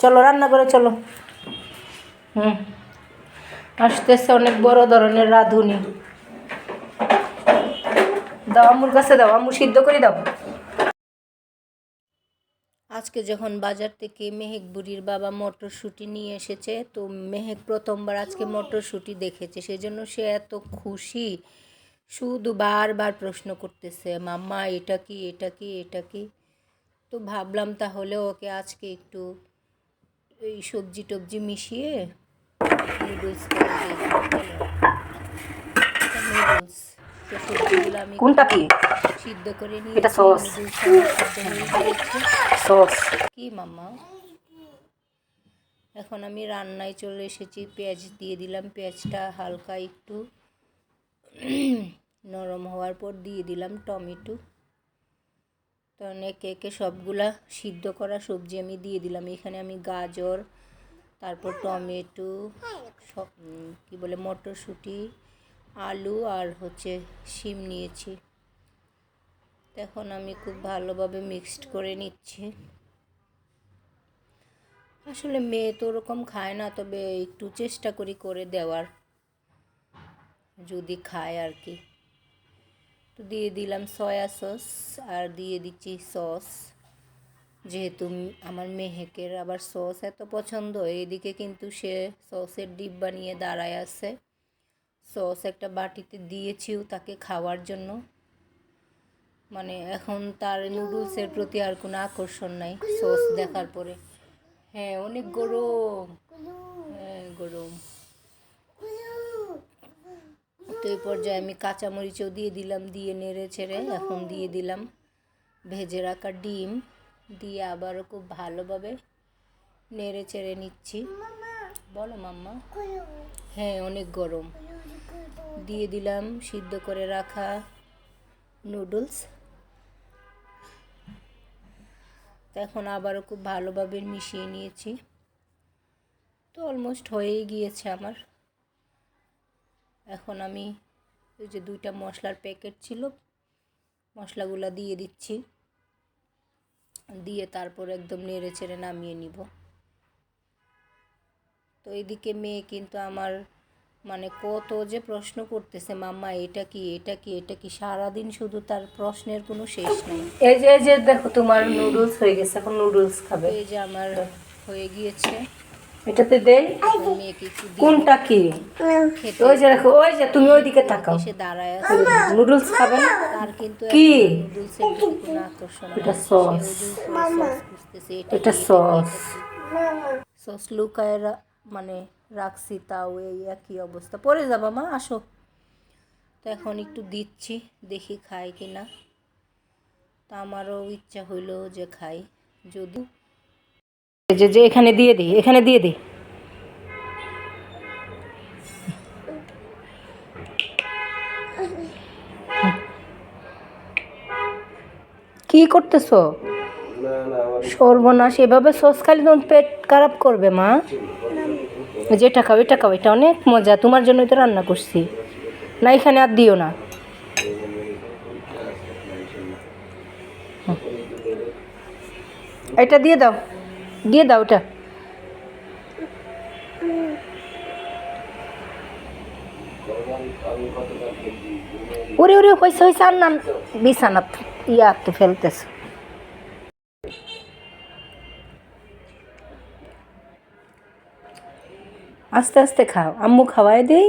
চলো রান্না করে চলো। হুম। আসতেছে অনেক বড় ধরনের রাঁধুনি। দাও আম্মুর কাছে দাও আম্মু সিদ্ধ করে দাও। আজকে যখন বাজার থেকে মেহেক বুড়ির বাবা মটরশুঁটি নিয়ে এসেছে তো মেহেক প্রথমবার আজকে মটরশুঁটি দেখেছে সেজন্য সে এত খুশি। শুধু বারবার প্রশ্ন করতেছে মাম্মা এটা কি এটা কি এটা কি? তো ভাবলাম তাহলে ওকে আজকে একটু এই সবজি টবজি মিশিয়ে নুডলস করে নুডলস তো সবজিগুলো আমি কোনটা কি? সিদ্ধ করে নিয়ে এটা sauce। সস কি মাম্মা? এখন আমি রান্নায় চলে এসেছি পেঁয়াজ দিয়ে দিলাম পেঁয়াজটা হালকা একটু নরম হওয়ার পর দিয়ে দিলাম টমেটো। তখন একে একে সবগুলা সিদ্ধ করা সবজি আমি দিয়ে দিলাম। এখানে আমি গাজর, তারপর টমেটো, সব কী বলে, মটরশুঁটি, আলু আর হচ্ছে শিম নিয়েছি। এখন আমি খুব ভালোভাবে মিক্সড করে নিচ্ছি। আসলে মেয়ে তো ওরকম খায় না, তবে একটু চেষ্টা করি করে দেওয়ার। যদি খায় আর কি। তো দিয়ে দিলাম সয়া সস আর দিয়ে দিচ্ছি সস। যেহেতু আমার মেহেকের আবার সস এত পছন্দ এদিকে কিন্তু সে সসের ডিব্বা নিয়ে দাঁড়ায় আছে। সস একটা বাটিতে দিয়েছিও তাকে খাওয়ার জন্য। মানে এখন তার নুডলসের প্রতি আর কোনো আকর্ষণ নাই সস দেখার পরে। হ্যাঁ অনেক গরম। হ্যাঁ গরম। তো এই পর্যায়ে আমি কাঁচামরিচও দিয়ে দিলাম, দিয়ে নেড়ে ছেড়ে এখন দিয়ে দিলাম ভেজে রাখা ডিম। দিয়ে আবারও খুব ভালোভাবে নেড়ে চেড়ে নিচ্ছি। বলো মাম্মা। হ্যাঁ অনেক গরম। দিয়ে দিলাম সিদ্ধ করে রাখা নুডলস। এখন আবারও খুব ভালোভাবে মিশিয়ে নিয়েছি। তো অলমোস্ট হয়েই গিয়েছে আমার। এখন আমি ওই যে দুইটা মশলার প্যাকেট ছিল মশলাগুলো দিয়ে দিচ্ছি। দিয়ে তারপর একদম নেড়ে চেড়ে নামিয়ে নিব। তো এদিকে মেয়ে কিন্তু আমার মানে কত যে প্রশ্ন করতেছে মাম্মা এটা কি এটা কি এটা কি? সারাদিন শুধু তার প্রশ্নের কোনো শেষ নেই। এই যে এই যে দেখো তোমার নুডলস হয়ে গেছে এখন নুডলস খাবে। এই যে আমার হয়ে গিয়েছে। এটাতে দেই? কোনটা কি? ওই যে দেখো ওই যে তুমি ওইদিকে তাকাও। নুডলস খাবে না? কি? এটা নাই। sauce। সে ওই যে sauce খুঁজতেছে, এটা সস। সস লুকায় মানে রাখছি তাও এই একই অবস্থা। পরে যাবা মা আসো। তো এখন একটু দিচ্ছি দেখি খায় কি না তা আমারও ইচ্ছা হইল যে খাই। যদি যে যে এখানে দিয়ে দিই এখানে দিয়ে দিই কি করতেছো? সর্বনাশ এভাবে সস খালি তোমার পেট খারাপ করবে মা। যেটা খাও এটা খাও এটা অনেক মজা তোমার জন্যই তো রান্না করছি। না এখানে আর দিও না। এটা দিয়ে দাও। দিয়ে দাও ওটা ওরে ওরে হয়েছে হয়েছে আর নাম বিছানাত ইয়া তো ফেলতেছে। আস্তে আস্তে খাও। আম্মু খাওয়াই দেই।